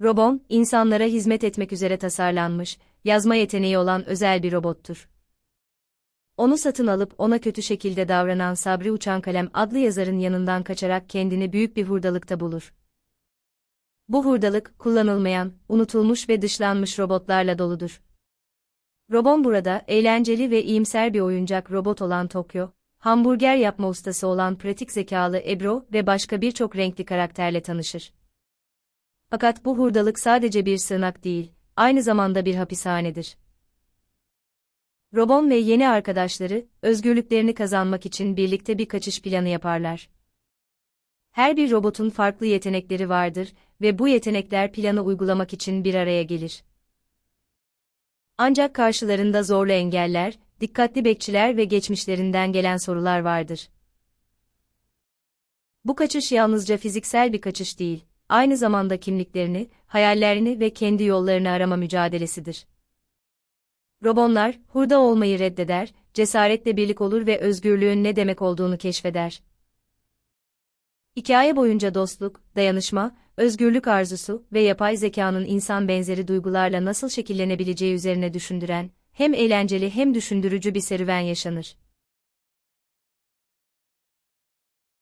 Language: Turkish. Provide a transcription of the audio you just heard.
Robon, insanlara hizmet etmek üzere tasarlanmış, yazma yeteneği olan özel bir robottur. Onu satın alıp ona kötü şekilde davranan Sabri Uçankalem adlı yazarın yanından kaçarak kendini büyük bir hurdalıkta bulur. Bu hurdalık, kullanılmayan, unutulmuş ve dışlanmış robotlarla doludur. Robon burada, eğlenceli ve iyimser bir oyuncak robot olan Tokyo, hamburger yapma ustası olan pratik zekalı Ebro ve başka birçok renkli karakterle tanışır. Fakat bu hurdalık sadece bir sığınak değil, aynı zamanda bir hapishanedir. Robon ve yeni arkadaşları, özgürlüklerini kazanmak için birlikte bir kaçış planı yaparlar. Her bir robotun farklı yetenekleri vardır ve bu yetenekler planı uygulamak için bir araya gelir. Ancak karşılarında zorlu engeller, dikkatli bekçiler ve geçmişlerinden gelen sorular vardır. Bu kaçış yalnızca fiziksel bir kaçış değil, aynı zamanda kimliklerini, hayallerini ve kendi yollarını arama mücadelesidir. Robonlar, hurda olmayı reddeder, cesaretle birlik olur ve özgürlüğün ne demek olduğunu keşfeder. Hikaye boyunca dostluk, dayanışma, özgürlük arzusu ve yapay zekanın insan benzeri duygularla nasıl şekillenebileceği üzerine düşündüren, hem eğlenceli hem düşündürücü bir serüven yaşanır.